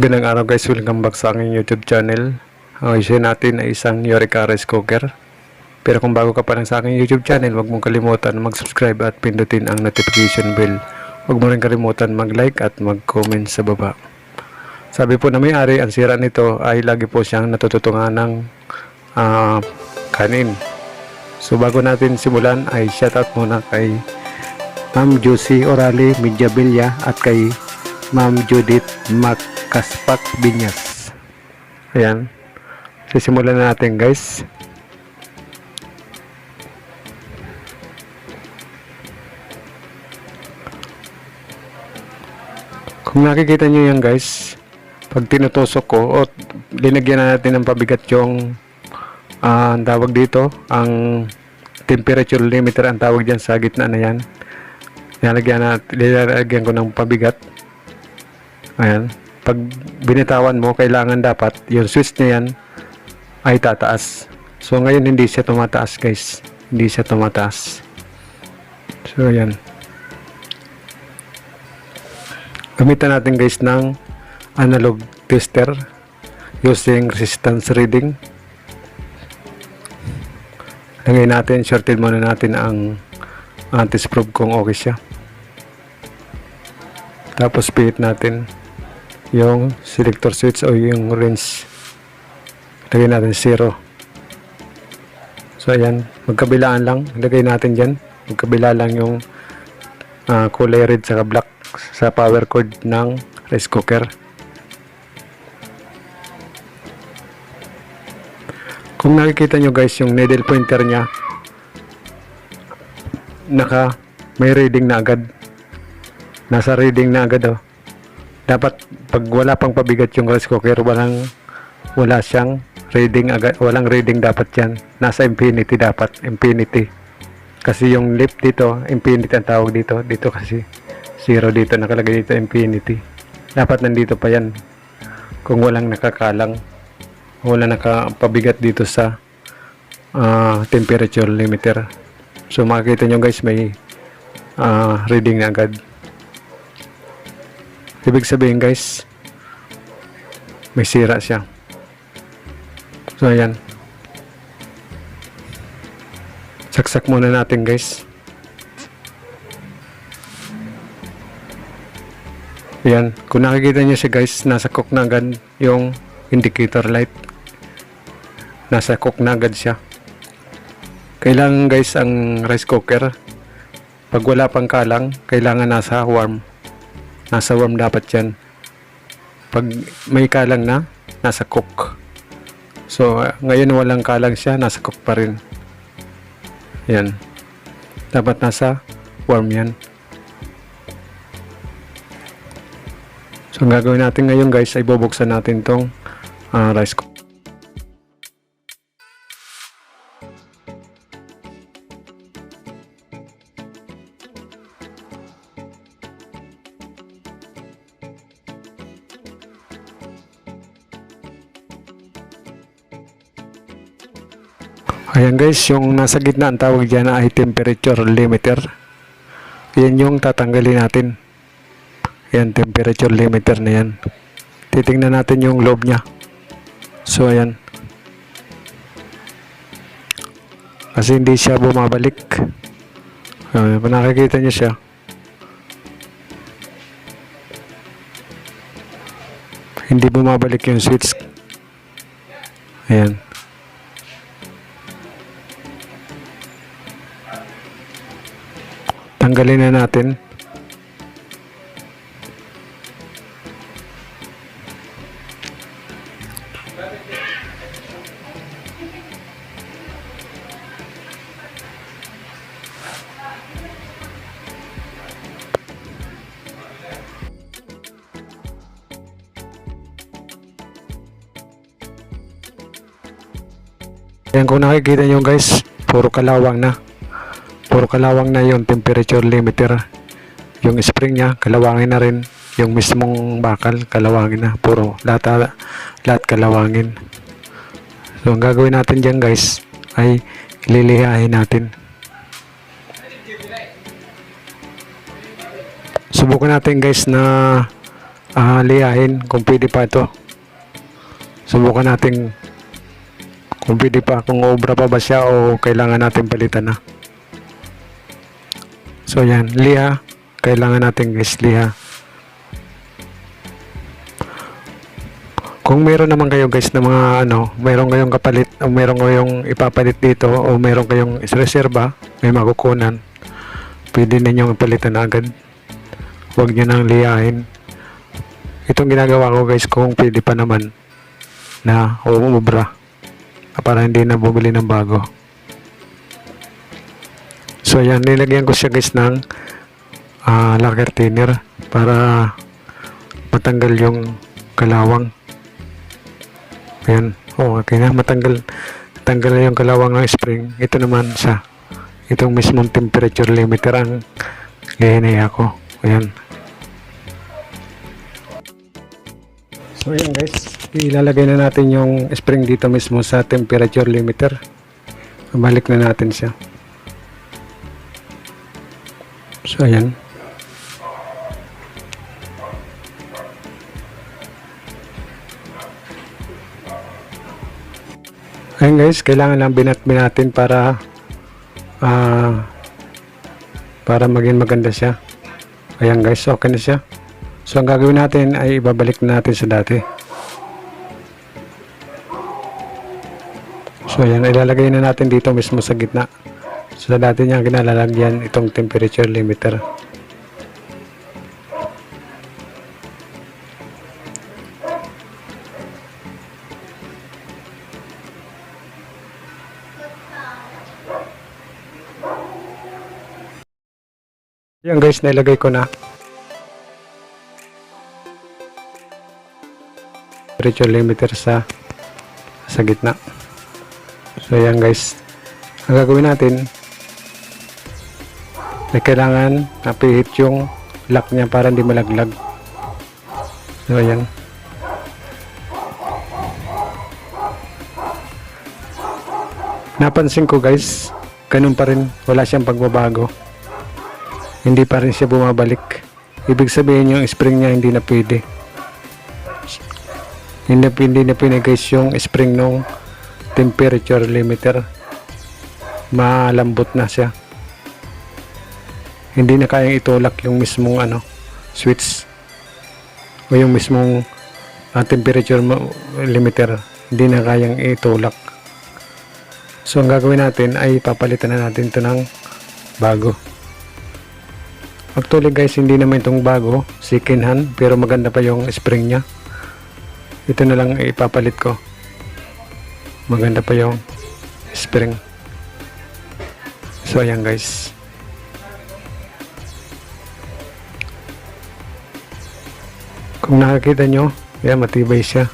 Magandang araw guys, welcome back sa aking YouTube channel. Ang issue natin ay isang Eureka rice cooker. Pero kung bago ka pa lang sa aking YouTube channel, huwag mong kalimutan mag-subscribe at pindutin ang notification bell. Huwag mo rin kalimutan mag-like at mag-comment sa baba. Sabi po na may-ari, ang sira nito ay lagi po siyang natututungan ng ah, kanin. So bago natin simulan ay shoutout muna kay Ma'am Josie Orale Midjabilia at kay Ma'am Judith Macaspak Binyas. Ayan. Sisimulan na natin guys. Kung nakikita nyo yan guys, pag tinutusok ko o linagyan na natin ng pabigat yung ah, ang tawag dito, ang temperature limiter ang tawag dyan sa gitna na yan. Nilalagyan, na, nilalagyan ko ng pabigat. Ayan. Pag binitawan mo, kailangan dapat yung switch na yan ay tataas. So ngayon hindi siya tumataas guys. Hindi siya tumataas. So ayan. Gamitan natin guys ng analog tester using resistance reading. Lagay natin, shorted muna natin ang anti-probe kung okay siya. Tapos pihit natin yung selector switch o yung range. Lagay natin 0. So ayan, magkabilaan lang. Lagay natin dyan. Magkabila lang yung ah, kulay red sa black sa power cord ng rice cooker. Kung nakikita nyo guys yung needle pointer niya naka may reading na agad. Nasa reading na agad oh. Dapat pag wala pang pabigat yung rice cooker, walang wala siyang reading agad, walang reading dapat yan. Nasa infinity dapat, infinity. Kasi yung lip dito, infinity ang tawag dito. Dito kasi zero dito nakalagay dito infinity. Dapat nandito pa yan. Kung walang nakakalang, wala nakapabigat dito sa ah, temperature limiter. So makikita nyo guys may ah, reading na agad. Ibig sabihin guys, may sira siya. So ayan. Saksak muna natin guys. Ayan. Kung nakikita nyo siya guys, nasa cook na agad yung indicator light. Nasa cook na agad siya. Kailangan guys ang rice cooker pag wala pang kalang, kailangan nasa warm. Nasa warm dapat yan. Pag may kalang na, nasa cook. So, uh, ngayon walang kalang siya, nasa cook pa rin. Yan. Dapat nasa warm yan. So, ang gagawin natin ngayon guys, ay bubuksan natin tong ah, rice cooker. Guys, yung nasa gitna ang tawag dyan ay temperature limiter. Yan yung tatanggalin natin. Yan, temperature limiter na yan. Titingnan natin yung loob niya. So, ayan. Kasi hindi siya bumabalik. Uh, nakikita niyo siya. Hindi bumabalik yung switch. Ayan. Tanggalin na natin. Yan kung nakikita nyo guys, puro kalawang na. Puro kalawang na yung temperature limiter. Yung spring niya, kalawangin na rin. Yung mismong bakal, kalawangin na. Puro, lahat, lahat kalawangin. So, ang gagawin natin dyan guys, ay lilihain natin. Subukan natin guys na ah, liyahin kung pwede pa ito. Subukan natin kung pwede pa, kung obra pa ba siya o kailangan natin palitan na. So yan, liha. Kailangan natin guys, liha. Kung meron naman kayo guys na mga ano, meron kayong kapalit o meron kayong ipapalit dito o meron kayong isreserba, may makukunan, pwede ninyong ipalitan agad. Huwag nyo nang liyahin. Itong ginagawa ko guys kung pwede pa naman na umubra para hindi na bumili ng bago. So yan, nilagyan ko siya guys ng ah, lacquer thinner para matanggal yung kalawang. Ayan. Oh, okay na. Matanggal, tanggal na yung kalawang ng spring. Ito naman sa itong mismong temperature limiter ang lihinaya ko. Ayan. So ayan guys, ilalagay na natin yung spring dito mismo sa temperature limiter. Balik na natin siya. So ayan. Ayan guys, kailangan lang binatbi natin para ah para maging maganda siya. Ayan guys, okay na siya. So ang gagawin natin ay ibabalik na natin sa dati. So ayan, ilalagay na natin dito mismo sa gitna. So dati niya kinalalagyan itong temperature limiter. Yan guys, nilagay ko na. Temperature limiter sa sa gitna. So yan guys. Ang gagawin natin ay kailangan napihit yung lock niya para hindi malaglag. So yan. Napansin ko guys, ganun pa rin, wala siyang pagbabago hindi pa rin siya bumabalik. Ibig sabihin yung spring niya hindi na pwede. Hindi na, hindi na pwede guys yung spring nung temperature limiter. Malambot na siya. Hindi na kayang itulak yung mismong ano, switch o yung mismong ah, temperature limiter. Hindi na kayang itulak. So ang gagawin natin ay papalitan na natin ito ng bago. Actually guys, hindi naman itong bago, second hand, pero maganda pa yung spring niya. Ito na lang ipapalit ko. Maganda pa yung spring. So ayan guys. Kung nakakita nyo, yan matibay siya.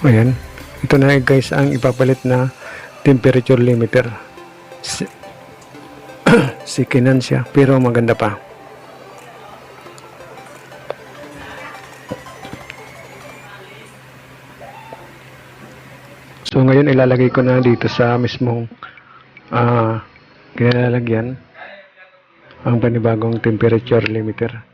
Ayan. Ito na guys ang ipapalit na temperature limiter. Si Sikinan siya pero maganda pa. So ngayon ilalagay ko na dito sa mismong ah kinalalagyan ang panibagong temperature limiter.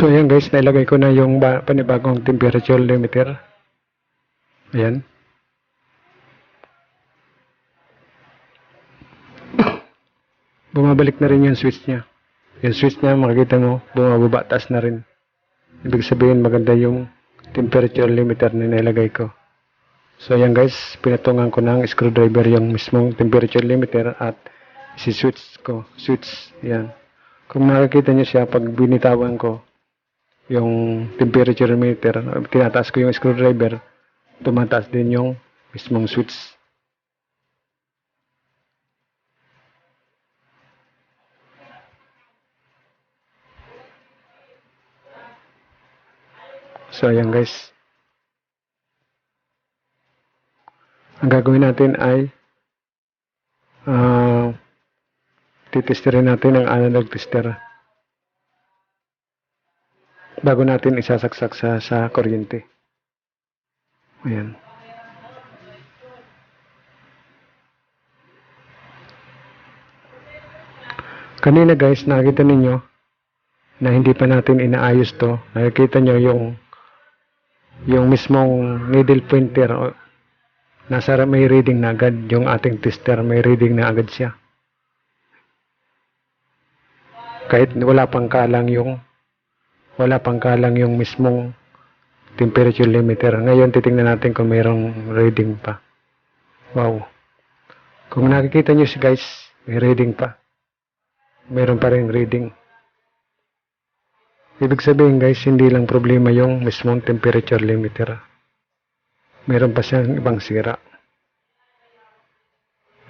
So ayan guys, nailagay ko na yung ba- panibagong temperature limiter. Ayan. Bumabalik na rin yung switch niya. Yung switch niya, makikita mo, bumababa, taas na rin. Ibig sabihin maganda yung temperature limiter na nilagay ko. So ayan guys, pinatungan ko ng screwdriver yung mismong temperature limiter at si switch ko, switch, yan. Kung nakikita niyo siya, pag binitawan ko, yung temperature meter, tinataas ko yung screwdriver, tumataas din yung mismong switch. So, ayan guys. Ang gagawin natin ay ah titesterin natin ang analog tester bago natin isasaksak sa, sa kuryente. Ayan. Kanina guys, nakita ninyo na hindi pa natin inaayos to. Nakikita nyo yung yung mismong needle pointer o, nasa may reading na agad yung ating tester may reading na agad siya kahit wala pang kalang yung wala pang kalang yung mismong temperature limiter ngayon titingnan natin kung mayroong reading pa wow kung nakikita nyo guys may reading pa mayroon pa rin reading Ibig sabihin guys, hindi lang problema yung mismong temperature limiter. Meron pa siyang ibang sira.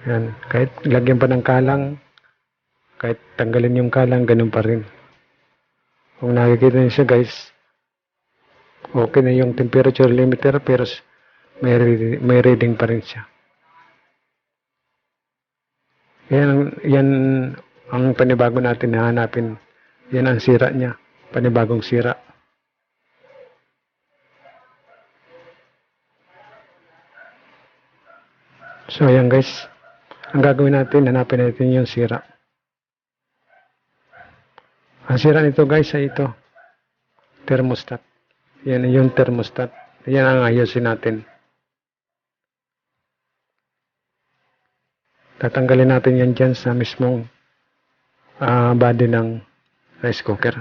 Yan. Kahit lagyan pa ng kalang, kahit tanggalin yung kalang, ganun pa rin. Kung nakikita niyo siya guys, okay na yung temperature limiter pero may, may reading pa rin siya. Yan, yan ang panibago natin na hanapin. Yan ang sira niya panibagong sira. So, ayan guys. Ang gagawin natin, hanapin natin yung sira. Ang sira nito guys ay ito. Thermostat. Yan yung thermostat. Yan ang ayusin natin. Tatanggalin natin yan dyan sa mismong ah, body ng rice cooker.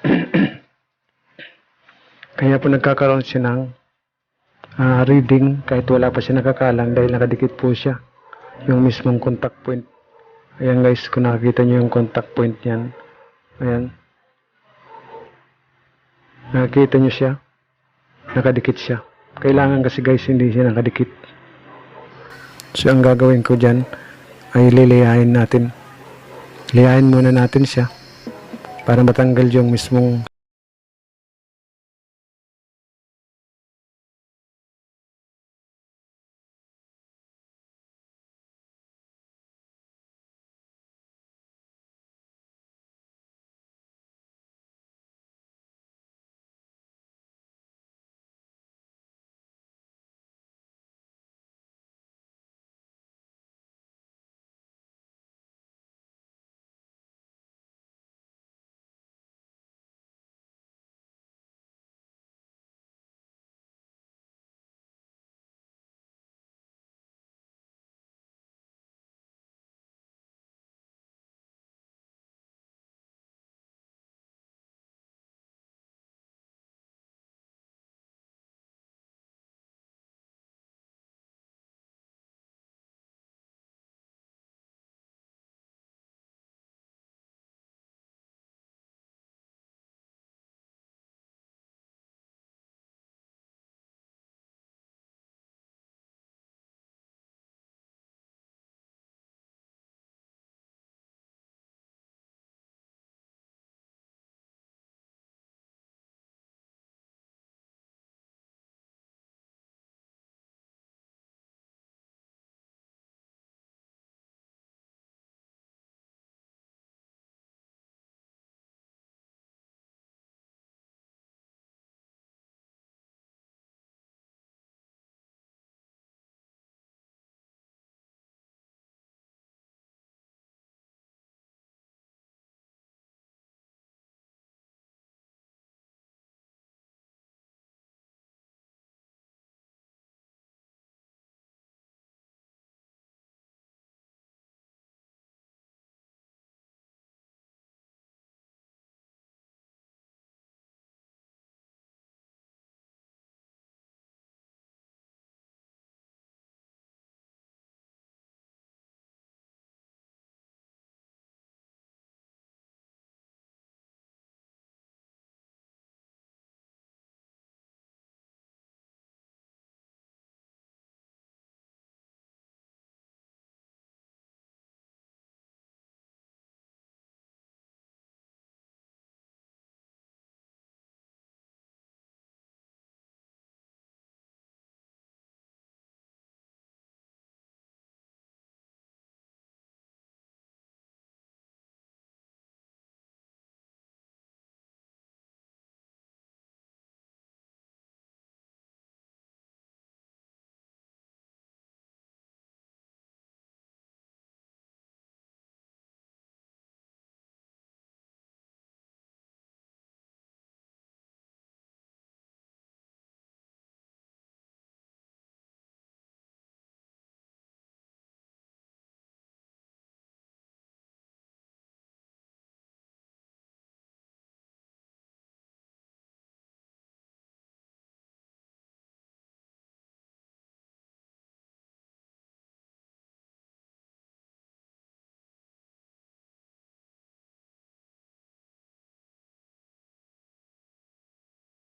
Kaya po nagkakaroon siya ng ah, reading kahit wala pa siya nakakalang dahil nakadikit po siya yung mismong contact point. Ayan guys, kung nakikita nyo yung contact point niyan. Ayan. Nakikita nyo siya. Nakadikit siya. Kailangan kasi guys hindi siya nakadikit. So ang gagawin ko dyan ay lilihain natin. Lihain muna natin siya para matanggal yung mismong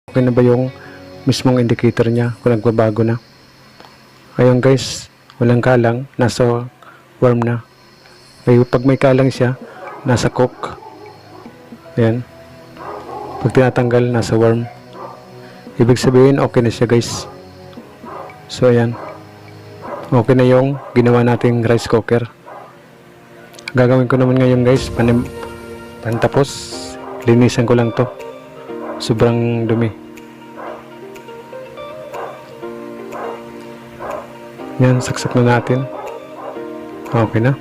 okay na ba yung mismong indicator niya kung nagbabago na. Ayun guys, walang kalang, nasa warm na. Ay, pag may kalang siya, nasa cook. Ayan. Pag tinatanggal, nasa warm. Ibig sabihin, okay na siya guys. So, ayan. Okay na yung ginawa nating rice cooker. Gagawin ko naman ngayon guys, panim pantapos. Linisan ko lang to. Sobrang dumi. Yan, saksak na natin. Okay na.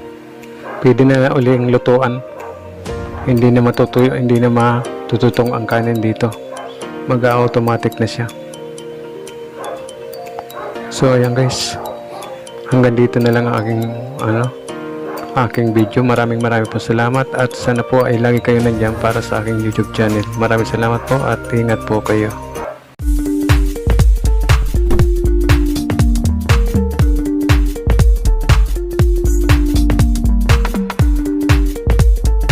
Pwede na uling lutuan. Hindi na matutuyo, hindi na matututong ang kanin dito. Mag-automatic na siya. So, ayan guys. Hanggang dito na lang ang aking, ano, aking video. Maraming maraming po salamat at sana po ay lagi kayo nandiyan para sa aking YouTube channel. Maraming salamat po at ingat po kayo.